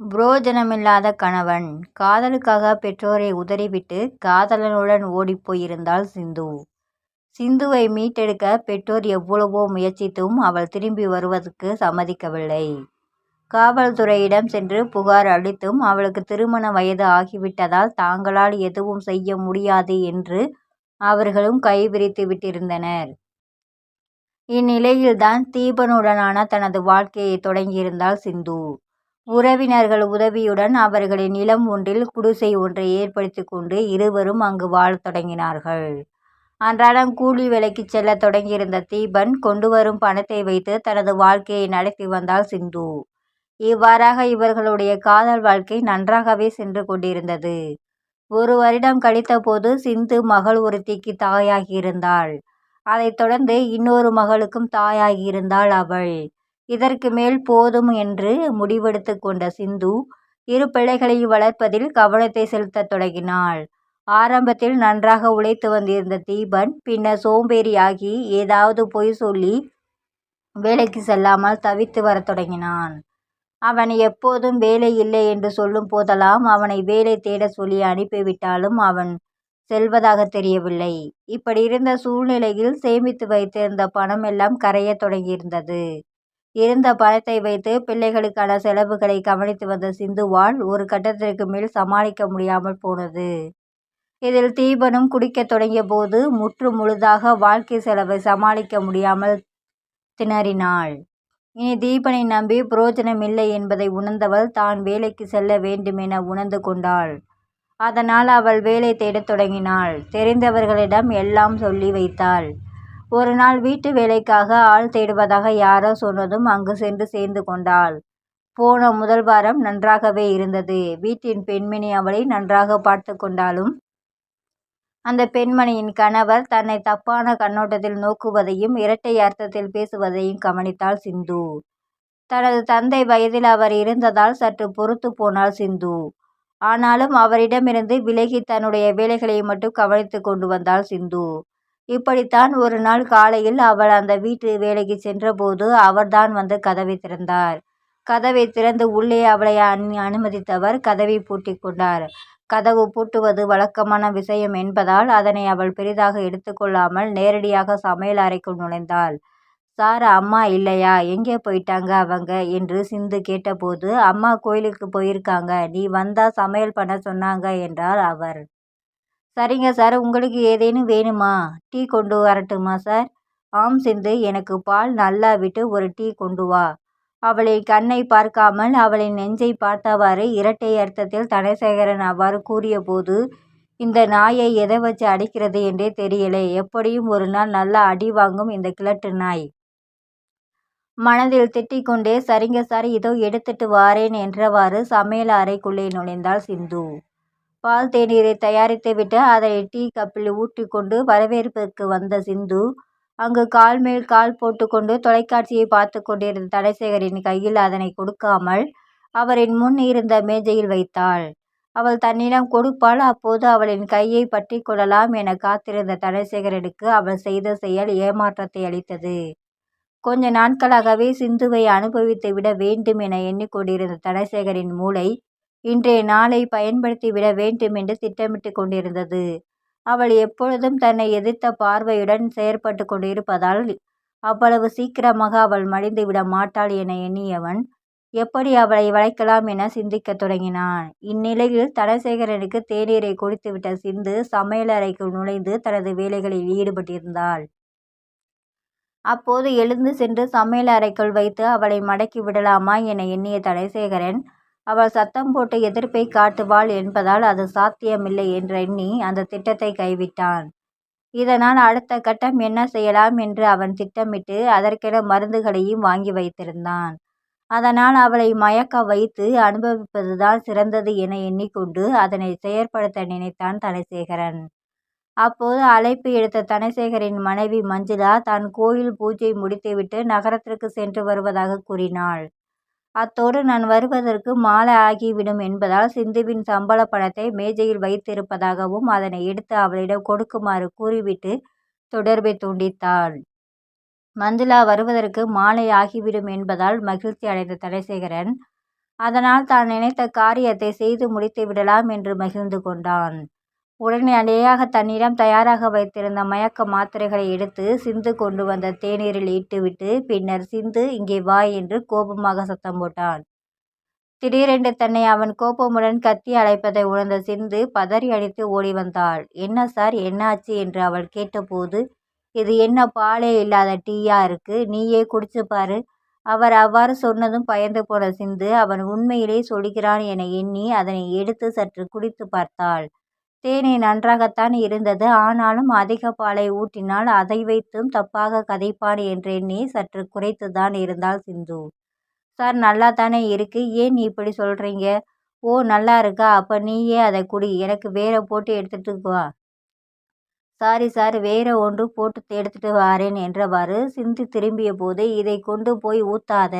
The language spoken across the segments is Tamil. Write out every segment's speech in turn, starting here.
புரோஜனமில்லாத கணவன் காதலுக்காக பெற்றோரை உதறிவிட்டு காதலனுடன் ஓடிப்போயிருந்தாள் சிந்து. சிந்துவை மீட்டெடுக்க பெற்றோர் எவ்வளவோ முயற்சித்தும் அவள் திரும்பி வருவதற்கு சம்மதிக்கவில்லை. காவல்துறையிடம் சென்று புகார் அளித்தும் அவளுக்கு திருமண வயது ஆகிவிட்டதால் தாங்களால் எதுவும் செய்ய முடியாது என்று அவர்களும் கைவிரித்து விட்டிருந்தனர். இந்நிலையில்தான் தீபனுடனான தனது வாழ்க்கையை தொடங்கியிருந்தாள் சிந்து. உறவினர்கள் உதவியுடன் அவர்களின் நிலம் ஒன்றில் குடிசை ஒன்றை ஏற்படுத்திக் கொண்டு இருவரும் அங்கு வாழத் தொடங்கினார்கள். அன்றாடம் கூலி விலைக்கு செல்ல தொடங்கியிருந்த தீபன் கொண்டுவரும் பணத்தை வைத்து தனது வாழ்க்கையை நடத்தி வந்தாள் சிந்து. இவ்வாறாக இவர்களுடைய காதல் வாழ்க்கை நன்றாகவே சென்று கொண்டிருந்தது. ஒரு வருடம் கழித்தபோது சிந்து மகள் ஒருத்திக்கு தாயாகியிருந்தாள். அதைத் தொடர்ந்து இன்னொரு மகளுக்கும் தாயாகியிருந்தாள் அவள். இதற்கு மேல் போதும் என்று முடிவெடுத்து கொண்ட சிந்து இரு பிள்ளைகளையும் வளர்ப்பதில் கவனத்தை செலுத்தத் தொடங்கினாள். ஆரம்பத்தில் நன்றாக உழைத்து வந்திருந்த தீபன் பின்னர் சோம்பேறியாகி ஏதாவது பொய் சொல்லி வேலைக்கு செல்லாமல் தவித்து வரத் தொடங்கினான். அவன் எப்போதும் வேலை இல்லை என்று சொல்லும் போதெல்லாம் அவனை வேலை தேட சொல்லி அனுப்பிவிட்டாலும் அவன் செல்வதாகத் தெரியவில்லை. இப்படி இருந்த சூழ்நிலையில் சேமித்து வைத்திருந்த பணம் எல்லாம் கரையத் தொடங்கியிருந்தது. இருந்த பணத்தை வைத்து பிள்ளைகளுக்கான செலவுகளை கவனித்து வந்த சிந்துவால் ஒரு கட்டத்திற்கு மேல் சமாளிக்க முடியாமல் போனது. இதில் தீபனும் குடிக்கத் தொடங்கியபோது முற்று முழுதாக வாழ்க்கை செலவை சமாளிக்க முடியாமல் திணறினாள். இனி தீபனை நம்பி புரோஜனம் இல்லை என்பதை உணர்ந்தவள் தான் வேலைக்கு செல்ல வேண்டுமென உணர்ந்து கொண்டாள். அதனால் அவள் வேலை தேடத் தொடங்கினாள். தெரிந்தவர்களிடம் எல்லாம் சொல்லி வைத்தாள். ஒரு நாள் வீட்டு வேலைக்காக ஆள் தேடுவதாக யாரோ சொன்னதும் அங்கு சென்று சேர்ந்து கொண்டாள். போன முதல் வாரம் நன்றாகவே இருந்தது. வீட்டின் பெண்மணி அவளை நன்றாக பார்த்து கொண்டாலும் அந்த பெண்மணியின் கணவர் தன்னை தப்பான கண்ணோட்டத்தில் நோக்குவதையும் இரட்டை அர்த்தத்தில் பேசுவதையும் கவனித்தாள் சிந்து. தனது தந்தை வயதில் அவர் இருந்ததால் சற்று பொறுத்து போனாள் சிந்து. ஆனாலும் அவரிடமிருந்து விலகி தன்னுடைய வேலைகளை மட்டும் கவனித்து கொண்டு வந்தாள் சிந்து. இப்படித்தான் ஒரு நாள் காலையில் அவள் அந்த வீட்டு வேலைக்கு சென்றபோது அவர்தான் வந்து கதவை திறந்தார். கதவை திறந்து உள்ளே அவளை அனுமதித்தவர் கதவை பூட்டி கொண்டார். கதவு பூட்டுவது வழக்கமான விஷயம் என்பதால் அதனை அவள் பெரிதாக எடுத்துக்கொள்ளாமல் நேரடியாக சமையல் அறைக்குள் நுழைந்தாள். சார் அம்மா இல்லையா எங்கே போயிட்டாங்க அவங்க என்று சிந்து கேட்டபோது அம்மா கோயிலுக்கு போயிருக்காங்க நீ வந்தா சமையல் பண்ண சொன்னாங்க என்றார் அவர். சரிங்க சார் உங்களுக்கு ஏதேனும் வேணுமா? டீ கொண்டு வரட்டுமா சார்? ஆம் சிந்து எனக்கு பால் நல்லா விட்டு ஒரு டீ கொண்டு வா. அவளின் கண்ணை பார்க்காமல் அவளின் நெஞ்சை பார்த்தவாறு இரட்டை அர்த்தத்தில் தனசேகரன் அவ்வாறு கூறியபோது இந்த நாயை எதை வச்சு அடிக்கிறது என்றே தெரியலை. எப்படியும் ஒரு நாள் நல்லா அடி வாங்கும் இந்த கிழட்டு நாய். மனதில் திட்டிக்கொண்டே சரிங்க சார் இதோ எடுத்துட்டு வாரேன் என்றவாறு சமையல் அறைக்குள்ளே நுழைந்தாள் சிந்து. பால் தேநீரை தயாரித்துவிட்டு அதனை டீ கப்பில் ஊற்றிக் கொண்டு வரவேற்பிற்கு வந்த சிந்து அங்கு கால் மேல் கால் போட்டுக்கொண்டு தொலைக்காட்சியை பார்த்து கொண்டிருந்த தடைசேகரின் கையில் அதனை கொடுக்காமல் அவரின் முன் இருந்த மேஜையில் வைத்தாள். அவள் தன்னிடம் கொடுப்பாள் அப்போது அவளின் கையை பற்றி கொள்ளலாம் என காத்திருந்த தடைசேகரனுக்கு அவள் செய்த செயல் ஏமாற்றத்தை அளித்தது. கொஞ்ச நாட்களாகவே சிந்துவை அனுபவித்து விட வேண்டும் என எண்ணிக்கொண்டிருந்த தடைசேகரின் மூளை இன்றைய நாளைப் பயன்படுத்திவிட வேண்டுமென்று திட்டமிட்டுக் கொண்டிருந்தது. அவள் எப்பொழுதும் தன்னை எதிர்த்த பார்வையுடன் செயற்பட்டு கொண்டிருப்பதால் அவ்வளவு சீக்கிரமாக அவள் மடிந்து விட மாட்டாள் என எண்ணியவன் எப்படி அவளை வளைக்கலாம் என சிந்திக்கத் தொடங்கினான். இந்நிலையில் தனசேகரனுக்கு தேநீரை கொடுத்துவிட்ட சிந்து சமையலறைக்குள் நுழைந்து தனது வேலைகளில் ஈடுபட்டிருந்தாள். அப்போது எழுந்து சென்று சமையலறைக்குள் வைத்து அவளை மடக்கி விடலாமா என எண்ணிய தனசேகரன் அவள் சத்தம் போட்டு எதிர்ப்பைக் காட்டுவாள் என்பதால் அது சாத்தியமில்லை என்றெண்ணி அந்த திட்டத்தை கைவிட்டான். இதனால் அடுத்த கட்டம் என்ன செய்யலாம் என்று அவன் திட்டமிட்டு அதற்கென மருந்துகளையும் வாங்கி வைத்திருந்தான். அதனால் அவளை மயக்க வைத்து அனுபவிப்பதுதான் சிறந்தது என எண்ணிக்கொண்டு அதனை செயற்படுத்த நினைத்தான் தனசேகரன். அப்போது அழைப்பு எடுத்த தனசேகரின் மனைவி மஞ்சுளா தான் கோயில் பூஜை முடித்துவிட்டு நகரத்திற்கு சென்று வருவதாகக் கூறினாள். அத்தோடு நான் வருவதற்கு மாலை ஆகிவிடும் என்பதால் சிந்துவின் சம்பளப் பணத்தை மேஜையில் வைத்திருப்பதாகவும் அதனை எடுத்து அவளிடம் கொடுக்குமாறு கூறிவிட்டு தொடர்பைத் துண்டித்தாள். மஞ்சுளா வருவதற்கு மாலை ஆகிவிடும் என்பதால் மகிழ்ச்சி அடைந்த தனசேகரன் அதனால் தான் நினைத்த காரியத்தை செய்து முடித்து விடலாம் என்று மகிழ்ந்து கொண்டான் உடனடியாக தன்னிடம் தயாராக வைத்திருந்த மயக்க மாத்திரைகளை எடுத்து சிந்து கொண்டு வந்த தேநீரில் இட்டுவிட்டு பின்னர் சிந்து இங்கே வா என்று கோபமாக சத்தம் போட்டான். திடீரென்று தன்னை அவன் கோபமுடன் கத்தி அழைப்பதை உணர்ந்த சிந்து பதறி அடித்து ஓடி வந்தாள். என்ன சார் என்னாச்சு? என்று அவள் கேட்டபோது இது என்ன பாலே இல்லாத டீயா இருக்கு? நீயே குடிச்சு பாரு. அவர் அவ்வாறு சொன்னதும் பயந்து போன சிந்து அவன் உண்மையிலே சொல்கிறான் என எண்ணி அதனை எடுத்து சற்று குடித்து பார்த்தாள். தேனே நன்றாகத்தான் இருந்தது. ஆனாலும் அதிக பாலை ஊட்டினால் அதை வைத்தும் தப்பாக கதைப்பான் என்றெண்ணி சற்று குறைத்துதான் இருந்தாள் சிந்து. சார் நல்லா தானே இருக்கு. ஏன் இப்படி சொல்கிறீங்க ஓ நல்லா இருக்கா? அப்போ நீயே அதை குடி. எனக்கு வேற போட்டு எடுத்துட்டு வா. Sorry sir. வேற ஒன்று போட்டு எடுத்துட்டு வாரேன் என்றவாறு சிந்து திரும்பிய போது இதை கொண்டு போய் ஊத்தாத.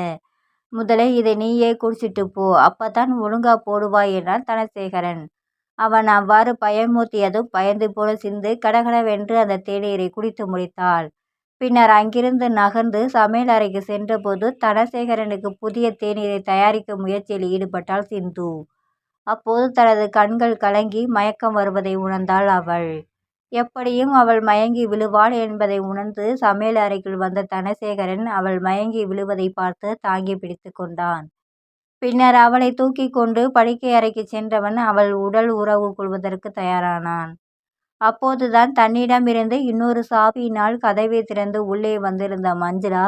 முதலே இதை நீயே குடிச்சிட்டு போ. அப்பதான் ஒழுங்கா போடுவாய் என்றான் தனசேகரன். அவன் அவ்வாறு பயமூத்தியதும் பயந்து போல சிந்து கடகடவென்று அந்த தேநீரை குடித்து முடித்தாள். பின்னர் அங்கிருந்து நகர்ந்து சமையல் அறைக்கு சென்றபோது தனசேகரனுக்கு புதிய தேநீரை தயாரிக்கும் முயற்சியில் ஈடுபட்டாள் சிந்து. அப்போது தனது கண்கள் கலங்கி மயக்கம் வருவதை உணர்ந்தாள் அவள். எப்படியும் அவள் மயங்கி விழுவாள் என்பதை உணர்ந்து சமையல் அறைக்குள் வந்த தனசேகரன் அவள் மயங்கி விழுவதை பார்த்து தாங்கி பிடித்து கொண்டான். பின்னர் அவளை தூக்கி கொண்டு படுக்கை அறைக்கு சென்றவன் அவள் உடல் உறவு கொள்வதற்கு தயாரானான். அப்போதுதான் தன்னிடமிருந்து இன்னொரு சாவியினால் கதவை திறந்து உள்ளே வந்திருந்த மஞ்சுளா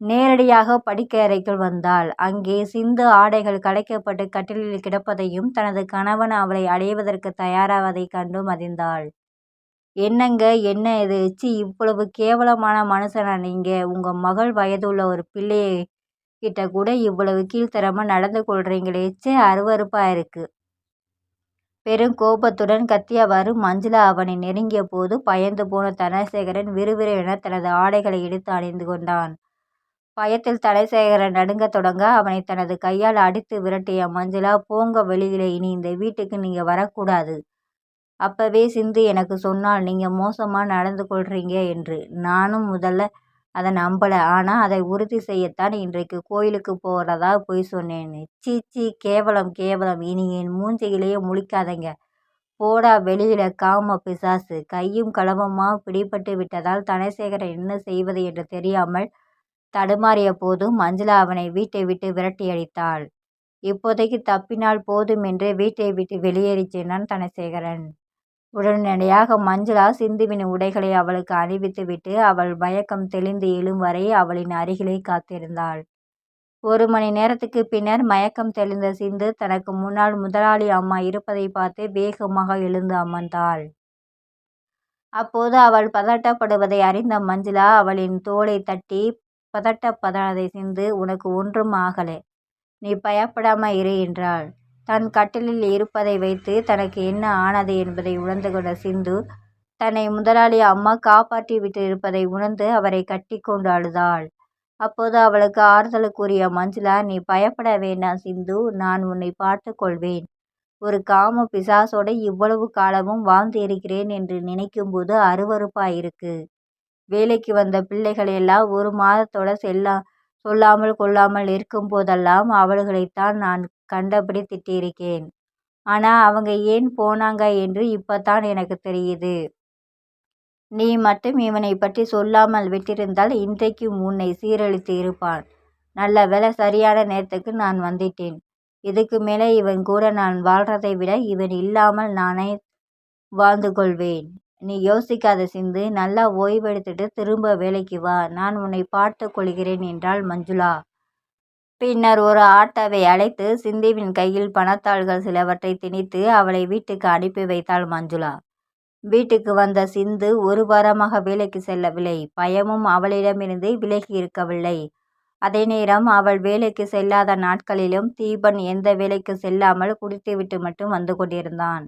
நேரடியாக படுக்கையறைக்குள் வந்தாள். அங்கே சிந்து ஆடைகள் கலைக்கப்பட்டு கட்டிலில் கிடப்பதையும் தனது கணவன் அவளை அடைவதற்கு தயாராவதைக் கண்டு மதிந்தாள் என்னங்க என்ன இது? சி இவ்வளவு கேவலமான மனுஷனா நீங்க? உங்க மகள் வயதுள்ள ஒரு பிள்ளையை கிட்ட கூட இவ்வளவு கீழ்த்தரமாக நடந்து கொள்றீங்களே சே இருக்கு. பெரும் கோபத்துடன் கத்தியவாறு மஞ்சுளா அவனை நெருங்கிய போது பயந்து போன தனசேகரன் விறுவிறுவென தனது ஆடைகளை எடுத்து அணிந்து கொண்டான். பயத்தில் தனசேகரன் நடுங்க தொடங்க அவனை தனது கையால் அடித்து விரட்டிய மஞ்சுளா போங்க வெளியில இனி இந்த வீட்டுக்கு நீங்க வரக்கூடாது. அப்பவே சிந்து எனக்கு சொன்னால் நீங்க மோசமா நடந்து கொள்றீங்க என்று. நானும் முதல்ல அதை நம்பலை. ஆனால் அதை உறுதி செய்யத்தான் இன்றைக்கு கோயிலுக்கு போகிறதா பொய் சொன்னேன்னு சீ சீ கேவலம் கேவலம். இனி என் மூஞ்சியிலேயே முழிக்காதீங்க. போடா வெளியில காம பிசாசு. கையும் களவமா பிடிபட்டு விட்டதால் தனசேகரன் என்ன செய்வது என்று தெரியாமல் தடுமாறிய போதும் மஞ்சளா அவனை வீட்டை விட்டு விரட்டி அடித்தாள். இப்போதைக்கு தப்பினால் போதும் என்று வீட்டை விட்டு வெளியேறிச் சென்றான் தனசேகரன். உடனடியாக மஞ்சுளா சிந்துவின் உடைகளை அவளுக்கு அணிவித்துவிட்டு அவள் மயக்கம் தெளிந்து எழும் வரை அவளின் அருகிலே காத்திருந்தாள். ஒரு மணி நேரத்துக்கு பின்னர் மயக்கம் தெளிந்த சிந்து தனக்கு முன்னால் முதலாளி அம்மா இருப்பதை பார்த்து வேகமாக எழுந்து அமர்ந்தாள். அப்போது அவள் பதட்டப்படுவதை அறிந்த மஞ்சுளா அவளின் தோலை தட்டி பதட்டப்படாதே சிந்து உனக்கு ஒன்றும் ஆகலை. நீ பயப்படாம இரு என்றாள். தன் கட்டிலில் இருப்பதை வைத்து தனக்கு என்ன ஆனது என்பதை உணர்ந்து கொண்ட சிந்து தன்னை முதலாளி அம்மா காப்பாற்றி விட்டிருப்பதை உணர்ந்து அவரை கட்டி கொண்டு அழுதாள். அப்போது அவளுக்கு ஆறுதலுக்குரிய மஞ்சுளா நீ பயப்பட வேண்டாம் சிந்து நான் உன்னை பார்த்து கொள்வேன். ஒரு காம பிசாசோட இவ்வளவு காலமும் வாழ்ந்து இருக்கிறேன் என்று நினைக்கும்போது அருவறுப்பாயிருக்கு வேலைக்கு வந்த பிள்ளைகள் எல்லாம் ஒரு மாதத்தோட செல்லா சொல்லாமல் கொள்ளாமல் இருக்கும் போதெல்லாம் அவள்களைத்தான் நான் கண்டபடி திட்டியிருக்கேன். ஆனா அவங்க ஏன் போனாங்க என்று இப்பதான் எனக்கு தெரியுது. நீ மட்டும் இவனை பற்றி சொல்லாமல் விட்டிருந்தால் இன்றைக்கும் உன்னை சீரழித்து இருப்பான். நல்ல வேலை சரியான நேரத்துக்கு நான் வந்துட்டேன். இதுக்கு மேலே இவன் கூட நான் வாழ்றதை விட இவன் இல்லாமல் நானே வாழ்ந்து கொள்வேன். நீ யோசிக்காத சிந்து நல்லா ஓய்வெடுத்துட்டு திரும்ப வேலைக்கு வா. நான் உன்னை பார்த்து கொள்கிறேன் என்றாள் மஞ்சுளா. பின்னர் ஒரு ஆட்டோவை அழைத்து சிந்துவின் கையில் பணத்தாள்கள் சிலவற்றை திணித்து அவளை வீட்டுக்கு அனுப்பி வைத்தாள் மஞ்சுளா. வீட்டுக்கு வந்த சிந்து ஒரு வாரமாக வேலைக்கு செல்லவில்லை. பயமும் அவளிடமிருந்து விலகி இருக்கவில்லை. அதே நேரம் அவள் வேலைக்கு செல்லாத நாட்களிலும் தீபன் எந்த வேலைக்கு செல்லாமல் குடித்துவிட்டு மட்டும் வந்து கொண்டிருந்தான்.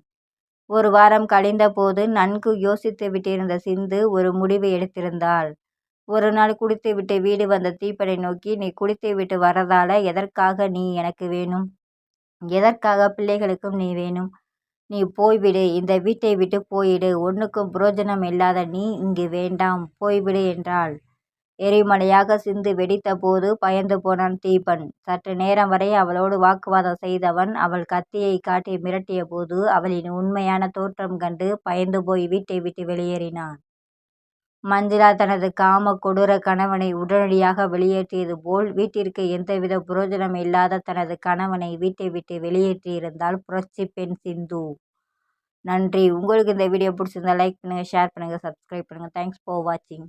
ஒரு வாரம் கழிந்த போது நன்கு யோசித்து விட்டிருந்த சிந்து ஒரு முடிவு எடுத்திருந்தாள். ஒரு நாள் குடித்துவிட்டு வீடு வந்த தீப்பனை நோக்கி நீ குடித்துவிட்டு வரதால எதற்காக நீ எனக்கு வேணும் எதற்காக பிள்ளைகளுக்கும் நீ வேணும் நீ போய்விடு இந்த வீட்டை விட்டு போயிடு ஒன்றுக்கும் புரோஜனம் இல்லாத நீ இங்கு வேண்டாம் போய்விடு என்றாள் எரிமலையாக சிந்து வெடித்த போது பயந்து போனான் தீபன். சற்று நேரம் வரை அவளோடு வாக்குவாதம் செய்தவன் அவள் கத்தியை காட்டி மிரட்டிய போது அவளின் உண்மையான தோற்றம் கண்டு பயந்து போய் வீட்டை விட்டு வெளியேறினான். மஞ்சுளா தனது காம கொடூர கணவனை உடனடியாக வெளியேற்றியது போல் வீட்டிற்கு எந்தவித புரோஜனம் இல்லாத தனது கணவனை வீட்டை விட்டு வெளியேற்றியிருந்தாள் புரட்சி பெண் சிந்து. நன்றி. உங்களுக்கு இந்த வீடியோ பிடிச்சிருந்தா லைக் பண்ணுங்க ஷேர் பண்ணுங்க சப்ஸ்கிரைப் பண்ணுங்க. தேங்க்ஸ் ஃபார் வாட்சிங்.